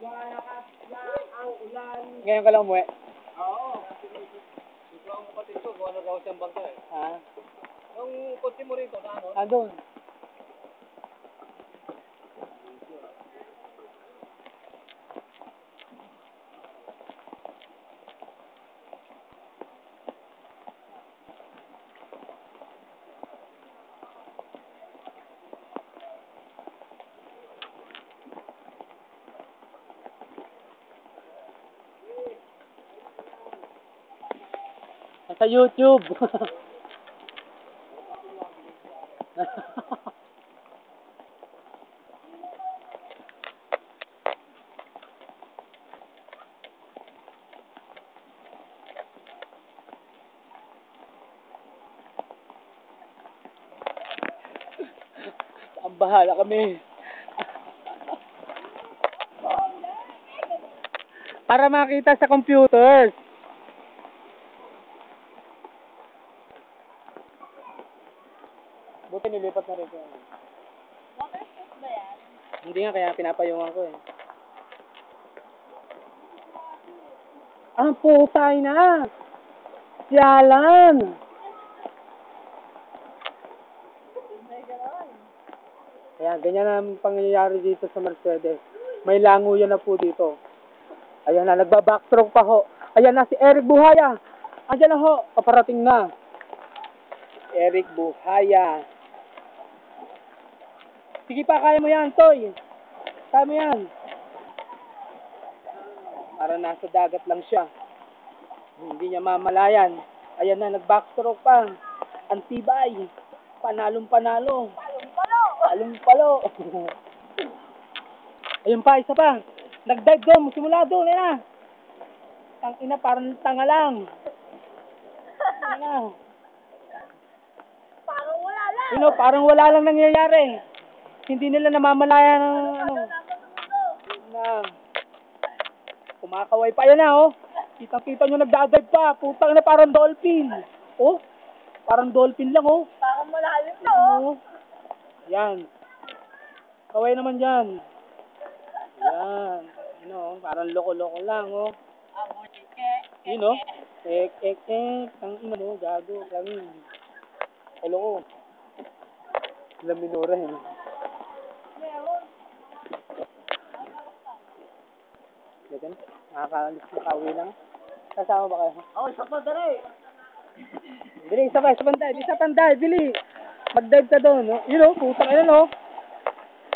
Malakas na ang ulan. Ngayon ka lang umuwi? Oo. Ito ang kapatid ko, gawa ano na raw siyang bangka eh. Ha? Nung kotse mo rito, ano? Ah, doon. Sa YouTube. Ang bahala kami. Para makita sa computers. Buti nilipat na rin ko. Waterproof ba yan? Hindi nga, kaya pinapayungan ko eh. Ang putay na! Gano'n. Kaya ganyan ang pangyayari dito sa Mercedes. May languyan na po dito. Ayan na, nagba-backstroke pa ho. Ayan na si Eric Buhaya. Ayan na ho, paparating na. Eric Buhaya. Sige pa, kaya mo yan, Toy. Kaya mo yan. Para nasa dagat lang siya. Hindi niya mamalayan. Ayan na, nag-backstroke pa. Antibay. Panalong panalo. Palong-palo! Palong palo. Ayun pa, isa pa. Nag-dive doon, simula doon, yan na. Ang ina, parang tanga lang. Yan na. Parang wala lang. You know, parang wala lang nangyayari. Hindi nila namamalaya ng ano. Na, kumakaway pa yan na, oh. Kitang-kita nyo nagdadive pa. Putang na parang dolphin. Oh, parang dolphin lang, oh. Parang malalim to. Oo. Yan. Kaway naman dyan. Yan. Ano, parang loko-loko lang, oh. Yun, oh. Ek, ek, ek. Ang ina mo, gago. Kami. Hello ko. Laminura, eh. Ganyan. Nakakaalis na kauwi lang. Kasama ba kayo? Oo, isa pa, dali. Bili, isa pa, isa pang dive. Isa pang dive, bili. Mag-dive ka doon, no? Yun, oh. Putang ina, no?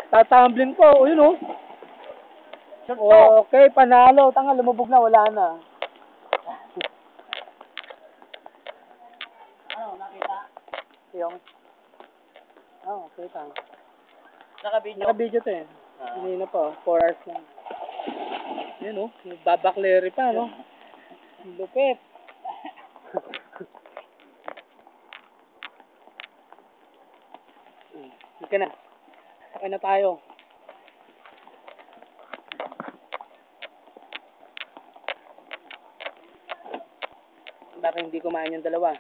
Tatamblin ko, oh, yun, oh. Okay, panalo. Tanga, lumubog na, wala na. Ano, nakita? Yung... Oh, okay, tanga. Naka-video? Naka-video to eh. Hindi na pa, 4 hours lang. Yan, oh. Babakleri pa, no? Lupit. Sige na. Okay na tayo. Baka hindi kumain yung dalawa.